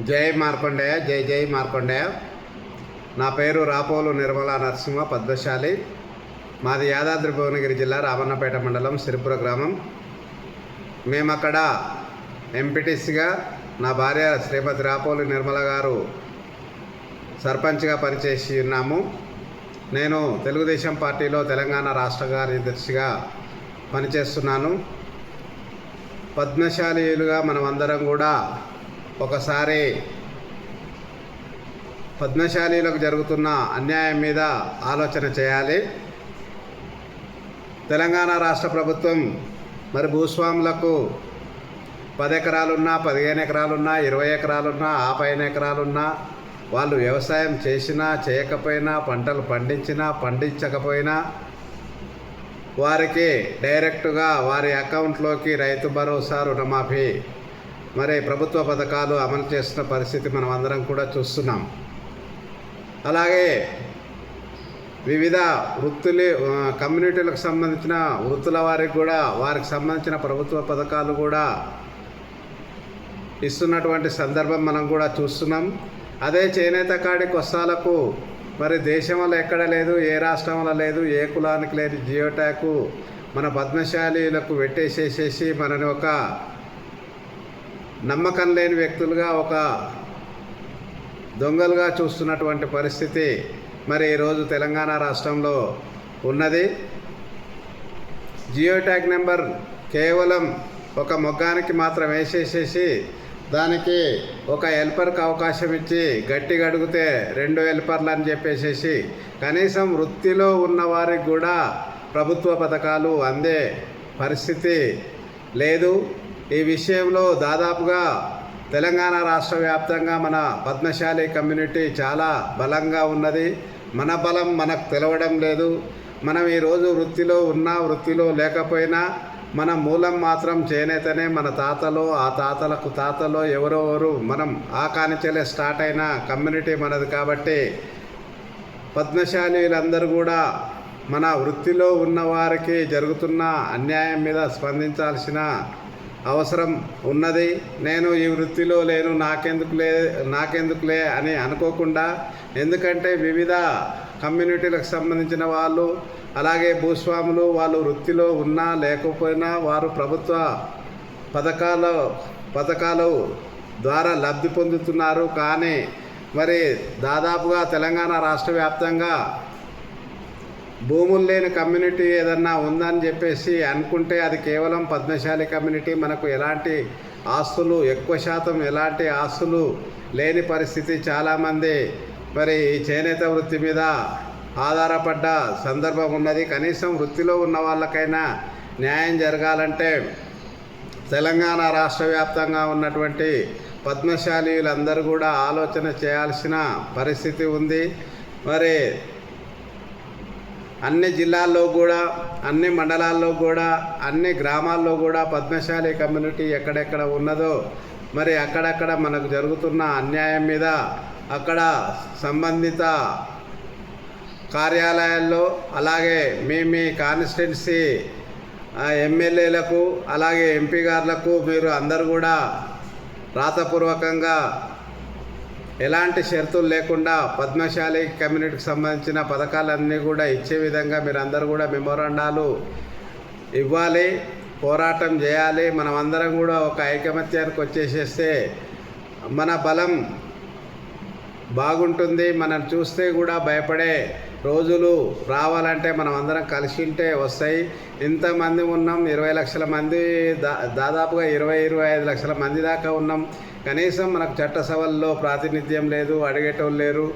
జై మార్కొండయ్య జై జై మార్కొండయ్య. నా పేరు రాపోలు నిర్మల నరసింహ పద్మశాలి. మాది యాదాద్రి భువనగిరి జిల్లా రామన్నపేట మండలం సిరిపుర గ్రామం. మేము అక్కడ ఎంపీటీసీగా నా భార్య శ్రీమతి రాపోలు నిర్మల గారు సర్పంచ్గా పనిచేసి ఉన్నాము. నేను తెలుగుదేశం పార్టీలో తెలంగాణ రాష్ట్ర కార్యదర్శిగా పనిచేస్తున్నాను. పద్మశాలీలుగా మనం అందరం కూడా ఒకసారి పద్మశాలీలకు జరుగుతున్న అన్యాయం మీద ఆలోచన చేయాలి. తెలంగాణ రాష్ట్ర ప్రభుత్వం మరి భూస్వాములకు పది ఎకరాలున్నా పదిహేను ఎకరాలున్నా ఇరవై ఎకరాలున్నా ఆ పైన ఎకరాలున్నా వాళ్ళు వ్యవసాయం చేసినా చేయకపోయినా పంటలు పండించినా పండించకపోయినా వారికి డైరెక్టుగా వారి అకౌంట్లోకి రైతు భరోసా రుణమాఫీ మరి ప్రభుత్వ పథకాలు అమలు చేస్తున్న పరిస్థితి మనం అందరం కూడా చూస్తున్నాం. అలాగే వివిధ వృత్తులు కమ్యూనిటీలకు సంబంధించిన వృత్తుల వారికి కూడా వారికి సంబంధించిన ప్రభుత్వ పథకాలు కూడా ఇస్తున్నటువంటి సందర్భం మనం కూడా చూస్తున్నాం. అదే చేనేత కాడి కొస్తాలకు మరి దేశంలో ఎక్కడ లేదు ఏ రాష్ట్రంలో లేదు ఏ కులానికి లేదు జియోటాకు మన పద్మశాలీలకు పెట్టేసేసేసి మనని ఒక నమ్మకం లేని వ్యక్తులుగా ఒక దొంగలుగా చూస్తున్నటువంటి పరిస్థితి మరి ఈరోజు తెలంగాణ రాష్ట్రంలో ఉన్నది. జియో ట్యాగ్ నెంబర్ కేవలం ఒక మొగ్గానికి మాత్రం వేసేసేసి దానికి ఒక హెల్పర్కి అవకాశం ఇచ్చి గట్టిగా అడిగితే రెండు హెల్పర్లు అని చెప్పేసేసి కనీసం వృత్తిలో ఉన్న వారికి కూడా ప్రభుత్వ పథకాలు అందే పరిస్థితి లేదు. ఈ విషయంలో దాదాపుగా తెలంగాణ రాష్ట్ర వ్యాప్తంగా మన పద్మశాలి కమ్యూనిటీ చాలా బలంగా ఉన్నది. మన బలం మనకు తెలవడం లేదు. మనం ఈరోజు వృత్తిలో ఉన్నా వృత్తిలో లేకపోయినా మన మూలం మాత్రం చేనేతనే మన తాతలో ఆ తాతలకు తాతలో ఎవరెవరు మనం ఆ కానిచెలే స్టార్ట్ అయిన కమ్యూనిటీ మనది కాబట్టి పద్మశాలీలందరూ కూడా మన వృత్తిలో ఉన్నవారికి జరుగుతున్న అన్యాయం మీద స్పందించాల్సిన అవసరం ఉన్నది. నేను ఈ వృత్తిలో లేను నాకెందుకులే నాకెందుకులే అని అనుకోకుండా ఎందుకంటే వివిధ కమ్యూనిటీలకు సంబంధించిన వాళ్ళు అలాగే భూస్వాములు వాళ్ళు వృత్తిలో ఉన్నా లేకపోయినా వారు ప్రభుత్వ పథకాల పథకాలు ద్వారా లబ్ధి పొందుతున్నారు. కానీ మరి దాదాపుగా తెలంగాణ రాష్ట్ర వ్యాప్తంగా భూములు లేని కమ్యూనిటీ ఏదన్నా ఉందని చెప్పేసి అనుకుంటే అది కేవలం పద్మశాలి కమ్యూనిటీ. మనకు ఎలాంటి ఆస్తులు ఎక్కువ శాతం ఎలాంటి ఆస్తులు లేని పరిస్థితి చాలామంది మరి ఈ చేనేత వృత్తి మీద ఆధారపడ్డ సందర్భం ఉన్నది. కనీసం వృత్తిలో ఉన్న వాళ్ళకైనా న్యాయం జరగాలంటే తెలంగాణ రాష్ట్ర వ్యాప్తంగా ఉన్నటువంటి పద్మశాలీలందరూ కూడా ఆలోచన చేయాల్సిన పరిస్థితి ఉంది. మరి అన్ని జిల్లాల్లో కూడా అన్ని మండలాల్లో కూడా అన్ని గ్రామాల్లో కూడా పద్మశాలి కమ్యూనిటీ ఎక్కడెక్కడ ఉన్నదో మరి అక్కడక్కడ మనకు జరుగుతున్న అన్యాయం మీద అక్కడ సంబంధిత కార్యాలయాల్లో అలాగే మీ మీ కాన్స్టిట్యున్సీ ఎమ్మెల్యేలకు అలాగే ఎంపీ గారులకు మీరు అందరు కూడా రాతపూర్వకంగా ఎలాంటి షరతులు లేకుండా పద్మశాలి కమ్యూనిటీకి సంబంధించిన పథకాలన్నీ కూడా ఇచ్చే విధంగా మీరందరూ కూడా మెమోరాండాలు ఇవ్వాలి పోరాటం చేయాలి. మనం అందరం కూడా ఒక ఐకమత్యానికి వచ్చేసేస్తే మన బలం బాగుంటుంది. మనం చూస్తే కూడా భయపడే రోజులు రావాలంటే మనం అందరం కలిసి ఉంటే వస్తాయి. ఇంతమంది ఉన్నాం ఇరవై లక్షల మంది దా దాదాపుగా ఇరవై ఇరవై ఐదు లక్షల మంది దాకా ఉన్నాం. కనీసం మనకు చట్టసభల్లో ప్రాతినిధ్యం లేదు అడిగేటోళ్ళు లేరు.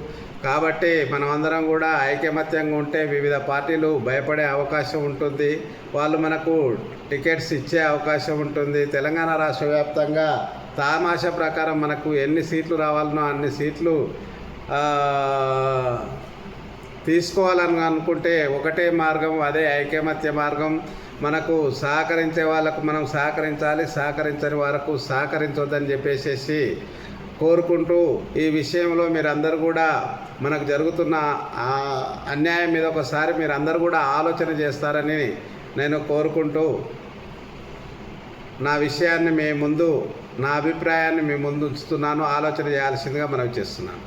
కాబట్టి మనం అందరం కూడా ఐకమత్యంగా ఉంటే వివిధ పార్టీలు భయపడే అవకాశం ఉంటుంది. వాళ్ళు మనకు టికెట్స్ ఇచ్చే అవకాశం ఉంటుంది. తెలంగాణ రాష్ట్ర వ్యాప్తంగా తామాష ప్రకారం మనకు ఎన్ని సీట్లు రావాలనో అన్ని సీట్లు తీసుకోవాలని అనుకుంటే ఒకటే మార్గం అదే ఐకమత్య మార్గం. మనకు సహకరించే వాళ్ళకు మనం సహకరించాలి సహకరించని వరకు సహకరించొద్దని చెప్పేసేసి కోరుకుంటూ ఈ విషయంలో మీరందరూ కూడా మనకు జరుగుతున్న ఆ అన్యాయం మీద ఒకసారి మీరందరూ కూడా ఆలోచన చేస్తారని నేను కోరుకుంటూ నా విషయాన్ని మీ ముందు నా అభిప్రాయాన్ని మీ ముందు ఉంచుతున్నాను ఆలోచన చేయాల్సిందిగా మనం చేస్తున్నాను.